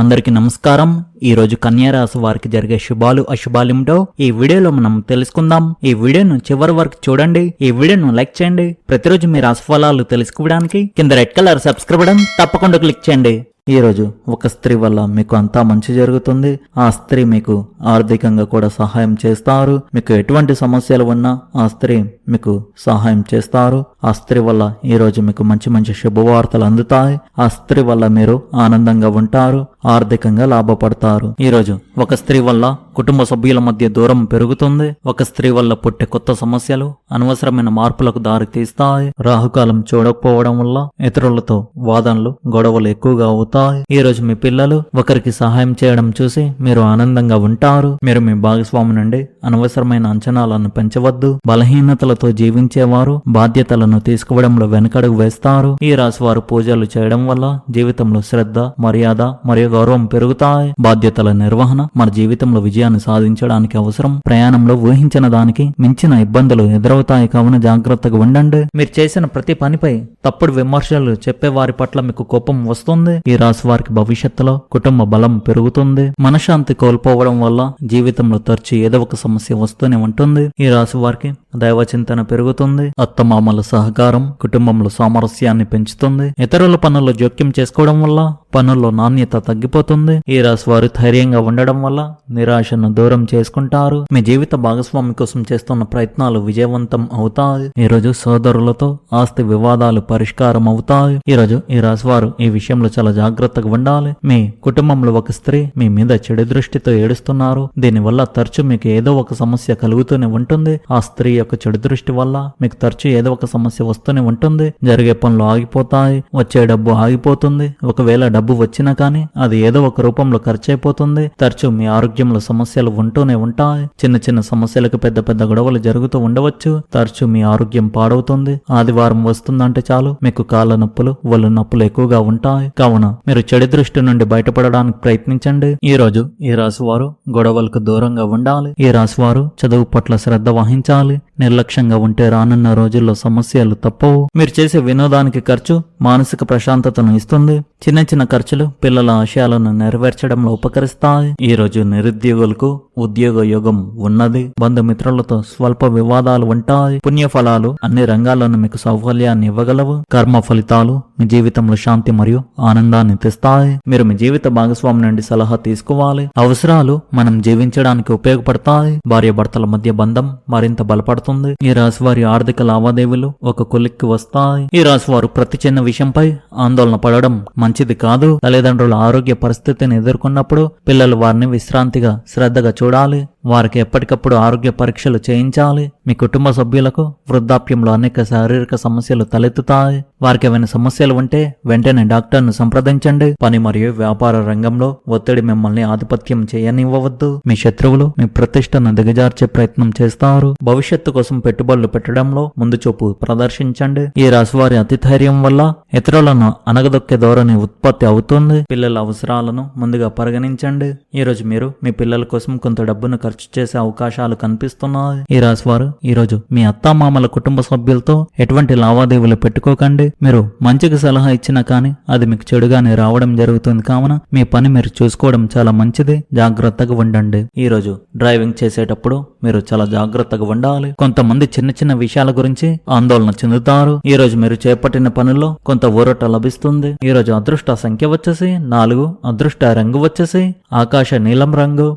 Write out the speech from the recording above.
అందరికీ నమస్కారం. ఈ రోజు రాశి వారికి జరిగే శుభాలు అశుభాలేమిటో ఈ వీడియోలో మనం తెలుసుకుందాం. ఈ వీడియోను చివరి వరకు చూడండి. ఈ వీడియోను లైక్ చేయండి. ప్రతిరోజు మీ రాశిఫలాలు తెలుసుకోవడానికి కింద రెడ్ కలర్ సబ్స్క్రైబ్ బటన్ తప్పకుండా క్లిక్ చేయండి. ఈ రోజు ఒక స్త్రీ వల్ల మీకు అంతా మంచి జరుగుతుంది. ఆ స్త్రీ మీకు ఆర్థికంగా కూడా సహాయం చేస్తారు. మీకు ఎటువంటి సమస్యలు ఉన్నా ఆ స్త్రీ మీకు సహాయం చేస్తారు. ఆ స్త్రీ వల్ల ఈ రోజు మీకు మంచి మంచి శుభవార్తలు అందుతాయి. ఆ స్త్రీ వల్ల మీరు ఆనందంగా ఉంటారు ఆర్థికంగా లాభపడతారు. ఈ రోజు ఒక స్త్రీ వల్ల కుటుంబ సభ్యుల మధ్య దూరం పెరుగుతుంది. ఒక స్త్రీ వల్ల పుట్టే కొత్త సమస్యలు అనవసరమైన మార్పులకు దారి తీస్తాయి రాహుకాలం చూడకపోవడం వల్ల ఇతరులతో వాదనలు గొడవలు ఎక్కువగా అవుతాయి. ఈ రోజు మీ పిల్లలు ఒకరికి సహాయం చేయడం చూసి మీరు ఆనందంగా ఉంటారు. మీరు మీ భాగస్వామి నుండి అనవసరమైన అంచనాలను పెంచవద్దు. బలహీనతలతో జీవించేవారు బాధ్యతలను తీసుకోవడంలో వెనకడుగు వేస్తారు. ఈ రాశి వారు పూజలు చేయడం వల్ల జీవితంలో శ్రద్ధ మర్యాద మరియు గౌరవం పెరుగుతాయి. బాధ్యతల నిర్వహణ మన జీవితంలో విజయాన్ని సాధించడానికి అవసరం. ప్రయాణంలో ఊహించిన దానికి మించిన ఇబ్బందులు ఎదురవుతాయి. కావున జాగ్రత్తగా ఉండండి. మీరు చేసిన ప్రతి పనిపై తప్పుడు విమర్శలు చెప్పే వారి పట్ల మీకు కోపం వస్తుంది. ఈ రాశి వారికి భవిష్యత్తులో కుటుంబ బలం పెరుగుతుంది. మనశ్శాంతి కోల్పోవడం వల్ల జీవితంలో తరచు ఏదో ఒక సమస్య వస్తూనే ఉంటుంది. ఈ రాశి వారికి దైవ చింతన పెరుగుతుంది. అత్తమామల సహకారం కుటుంబంలో సామరస్యాన్ని పెంచుతుంది. ఇతరుల పనుల్లో జోక్యం చేసుకోవడం వల్ల పనుల్లో నాణ్యత తగ్గిపోతుంది. ఈ రాశి వారు ధైర్యంగా ఉండడం వల్ల నిరాశను దూరం చేసుకుంటారు. మీ జీవిత భాగస్వామి కోసం చేస్తున్న ప్రయత్నాలు విజయవంతం అవుతాయి. ఈ రోజు సోదరులతో ఆస్తి వివాదాలు పరిష్కారం అవుతాయి ఈ రోజు ఈ రాశి వారు ఈ విషయంలో చాలా జాగ్రత్తగా ఉండాలి. మీ కుటుంబంలో ఒక స్త్రీ మీ మీద చెడు దృష్టితో ఏడుస్తున్నారు. దీనివల్ల తరచు మీకు ఏదో ఒక సమస్య కలుగుతూనే ఉంటుంది. ఆ స్త్రీ యొక్క చెడు దృష్టి వల్ల మీకు తరచు ఏదో ఒక సమస్య వస్తూనే ఉంటుంది. జరిగే పనులు ఆగిపోతాయి. వచ్చే డబ్బు ఆగిపోతుంది. ఒకవేళ డబ్బు వచ్చినా కానీ అది ఏదో ఒక రూపంలో ఖర్చు అయిపోతుంది తరచు మీ ఆరోగ్యంలో సమస్యలు ఉంటూనే ఉంటాయి. చిన్న చిన్న సమస్యలకు పెద్ద పెద్ద గొడవలు జరుగుతూ ఉండవచ్చు. తరచు మీ ఆరోగ్యం పాడవుతుంది. ఆదివారం వస్తుందంటే చాలు. మీకు కాళ్ళ నొప్పులు ఒళ్ళు నొప్పులు ఎక్కువగా ఉంటాయి. కావున మీరు చెడు దృష్టి నుండి బయటపడడానికి ప్రయత్నించండి. ఈ రోజు ఈ రాశివారు గొడవలకు దూరంగా ఉండాలి. ఈ రాశివారు చదువు పట్ల శ్రద్ధ వహించాలి. నిర్లక్ష్యంగా ఉంటే రానున్న రోజుల్లో సమస్యలు తప్పవు. మీరు చేసే వినోదానికి ఖర్చు మానసిక ప్రశాంతతను ఇస్తుంది. చిన్న చిన్న ఖర్చులు పిల్లల ఆశయాలను నెరవేర్చడంలో ఉపకరిస్తాయి. ఈ రోజు నిరుద్యోగులకు ఉద్యోగ యోగం ఉన్నది. బంధుమిత్రులతో స్వల్ప వివాదాలు ఉంటాయి. పుణ్య ఫలాలు అన్ని రంగాల్లోనూ మీకు సౌకర్యాన్ని ఇవ్వగలవు. కర్మ ఫలితాలు మీ జీవితంలో శాంతి మరియు ఆనందాన్ని తెస్తాయి. మీరు మీ జీవిత భాగస్వామి నుండి సలహా తీసుకోవాలి. అవసరాలు మనం జీవించడానికి ఉపయోగపడతాయి. భార్య భర్తల మధ్య బంధం మరింత బలపడుతుంది. ఈ రాశి వారి ఆర్థిక లావాదేవీలు ఒక కొలిక్కి వస్తాయి. ఈ రాశి వారు ప్రతి చిన్న విషయంపై ఆందోళన పడడం మంచిది కాదు. తల్లిదండ్రుల ఆరోగ్య పరిస్థితిని ఎదుర్కొన్నప్పుడు పిల్లలు వారిని విశ్రాంతిగా శ్రద్ధగా చూడాలి. వారికి ఎప్పటికప్పుడు ఆరోగ్య పరీక్షలు చేయించాలి. మీ కుటుంబ సభ్యులకు వృద్ధాప్యంలో అనేక శారీరక సమస్యలు తలెత్తుతాయి. వారికి ఏమైనా సమస్యలు ఉంటే వెంటనే డాక్టర్ను సంప్రదించండి. పని మరియు వ్యాపార రంగంలో ఒత్తిడి మిమ్మల్ని ఆధిపత్యం చేయనివ్వవద్దు. మీ శత్రువులు మీ ప్రతిష్టను దిగజార్చే ప్రయత్నం చేస్తారు. భవిష్యత్తు కోసం పెట్టుబడులు పెట్టడంలో ముందు చూపు ప్రదర్శించండి. ఈ రాశివారి అతి ధైర్యం వల్ల ఇతరులను అనగదొక్కే ధోరణి ఉత్పత్తి అవుతుంది. పిల్లల అవసరాలను ముందుగా పరిగణించండి. ఈ రోజు మీరు మీ పిల్లల కోసం కొంత డబ్బును ఖర్చు చేసే అవకాశాలు కనిపిస్తున్నాయి? ఈ రాశివారు ఈ రోజు మీ అత్తామామల కుటుంబ సభ్యులతో ఎటువంటి లావాదేవీలు పెట్టుకోకండి. మీరు మంచికి సలహా ఇచ్చినా కానీ అది మీకు చెడుగానే రావడం జరుగుతుంది కావున మీ పని మీరు చూసుకోవడం చాలా మంచిది. జాగ్రత్తగా ఉండండి. ఈ రోజు డ్రైవింగ్ చేసేటప్పుడు మీరు చాలా జాగ్రత్తగా ఉండాలి. కొంతమంది చిన్న చిన్న విషయాల గురించి ఆందోళన చెందుతారు. ఈ రోజు మీరు చేపట్టిన పనుల్లో కొంత ఊరట లభిస్తుంది. ఈ రోజు అదృష్ట సంఖ్య వచ్చేసి నాలుగు అదృష్ట రంగు వచ్చేసి ఆకాశ నీలం రంగు.